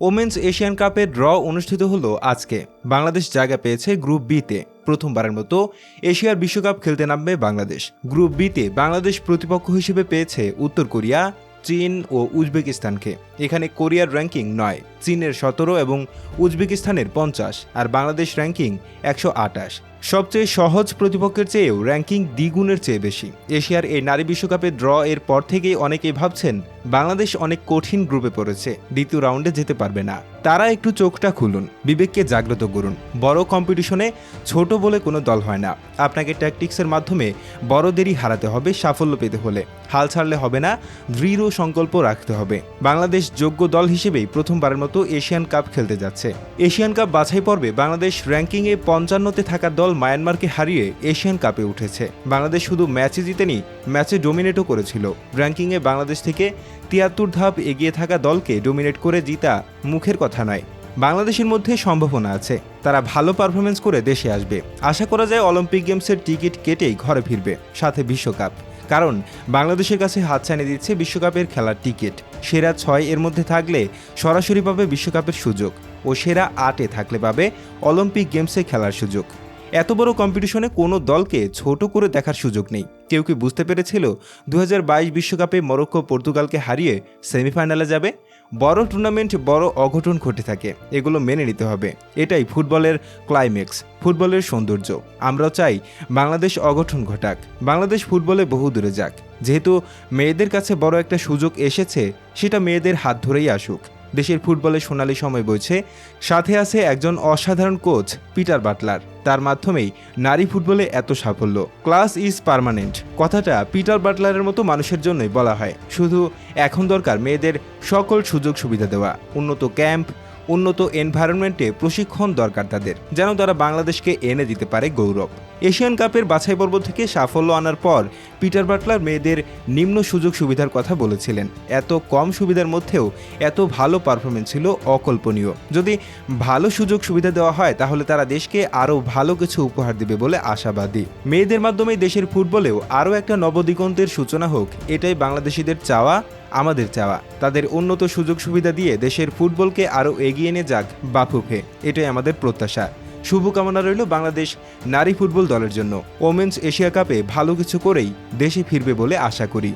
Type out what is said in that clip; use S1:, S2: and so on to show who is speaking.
S1: Women's Asian কাপের draw অনুষ্ঠিত হলো আজকে। বাংলাদেশ জায়গা পেয়েছে গ্রুপ বিতে। প্রথমবারের মতো এশিয়ার বিশ্বকাপ খেলতে নামবে বাংলাদেশ। গ্রুপ বিতে বাংলাদেশ প্রতিপক্ষ হিসেবে পেয়েছে উত্তর কোরিয়া, চীন ও উজবেকিস্তানকে। এখানে কোরিয়ার র্যাঙ্কিং নয়, চীনের সতেরো এবং উজবেকিস্তানের পঞ্চাশ, আর বাংলাদেশ র্যাঙ্কিং একশো আটাশ সবচেয়ে সহজ প্রতিপক্ষের চেয়েও র্যাঙ্কিং দ্বিগুণের চেয়ে বেশি। এশিয়ার এই নারী বিশ্বকাপের ড্র এর পর থেকেই অনেকেই ভাবছেন, বাংলাদেশ অনেক কঠিন গ্রুপে পড়েছে, দ্বিতীয় রাউন্ডে যেতে পারবে না। তারা একটু চোখটা খুলুন, বিবেককে জাগ্রত করুন। বড় কম্পিটিশনে ছোট বলে কোনো দল হয় না। আপনাকে ট্যাকটিক্সের মাধ্যমে বড়দেরই হারাতে হবে সাফল্য পেতে হলে। হাল ছাড়লে হবে না, দৃঢ় সংকল্প রাখতে হবে। বাংলাদেশ যোগ্য দল হিসেবেই প্রথমবারের মতো এশিয়ান কাপ খেলতে যাচ্ছে। এশিয়ান কাপ বাছাই পর্বে বাংলাদেশ র্যাঙ্কিংয়ে পঞ্চান্নতে থাকা দল মায়ানমারকে হারিয়ে এশিয়ান কাপে উঠেছে। বাংলাদেশ শুধু ম্যাচে জিতেনি, ম্যাচে ডোমিনেটও করেছিল। র্যাঙ্কিংয়ে বাংলাদেশ থেকে তিয়াত্তর ধাপ এগিয়ে থাকা দলকে ডোমিনেট করে জিতা মুখের কথা নয়। বাংলাদেশের মধ্যে সম্ভাবনা আছে, তারা ভালো পারফরমেন্স করে দেশে আসবে। আশা করা যায় অলিম্পিক গেমসের টিকিট কেটেই ঘরে ফিরবে, সাথে বিশ্বকাপ। কারণ বাংলাদেশের কাছে হাতছানি দিচ্ছে বিশ্বকাপের খেলার টিকিট সেরা ছয় এর মধ্যে থাকলে সরাসরি পাবে বিশ্বকাপের সুযোগ ও সেরা আটে থাকলে পাবে অলিম্পিক গেমসে খেলার সুযোগ। এত বড় কম্পিটিশনে কোনো দলকে ছোট করে দেখার সুযোগ নেই। কেউ কি বুঝতে পেরেছিল দু বিশ্বকাপে মরক্কো পর্তুগালকে হারিয়ে সেমিফাইনালে যাবে? বড় টুর্নামেন্ট বড় অঘটন ঘটে থাকে। এগুলো মেনে নিতে হবে। এটাই ফুটবলের ক্লাইম্যাক্স ফুটবলের সৌন্দর্য। আমরাও চাই বাংলাদেশ অঘটন ঘটাক। বাংলাদেশ ফুটবলে বহু দূরে যাক। যেহেতু মেয়েদের কাছে বড় একটা সুযোগ এসেছে, সেটা মেয়েদের হাত ধরেই আসুক। দেশের ফুটবলে সোনালি সময় বইছে। সাথে আছে একজন অসাধারণ কোচ, পিটার বাটলার। তার মাধ্যমেই নারী ফুটবলে এত সাফল্য। Class is permanent. কথাটা পিটার বাটলারের মতো মানুষের জন্যই বলা হয়। শুধু এখন দরকার মেয়েদের সকল সুযোগ সুবিধা দেওয়া। উন্নত ক্যাম্প, উন্নত এনভায়রনমেন্টে প্রশিক্ষণ দরকার তাদের। যেন তারা বাংলাদেশকে এনে দিতে পারে গৌরব। এশিয়ান কাপের বাছাই পর্ব থেকে সাফল্য আনার পর পিটার বাটলার মেয়েদের নিম্ন সুযোগ সুবিধার কথা বলেছিলেন। এত কম সুবিধার মধ্যেও এত ভালো পারফরমেন্স ছিল অকল্পনীয়। যদি ভালো সুযোগ সুবিধা দেওয়া হয়, তাহলে তারা দেশকে আরও ভালো কিছু উপহার দেবে বলে আশাবাদী। মেয়েদের মাধ্যমে দেশের ফুটবলেও আরও একটা নবদিগন্তের সূচনা হোক, এটাই বাংলাদেশিদের চাওয়া, আমাদের চাওয়া। তাদের উন্নত সুযোগ সুবিধা দিয়ে দেশের ফুটবলকে আরও এগিয়ে নিয়ে যাক বাফুফে, এটাই আমাদের প্রত্যাশা। শুভকামনা রইল বাংলাদেশ নারী ফুটবল দলের জন্য। ওমেন্স এশিয়া কাপে ভালো কিছু করেই দেশে ফিরবে বলে আশা করি।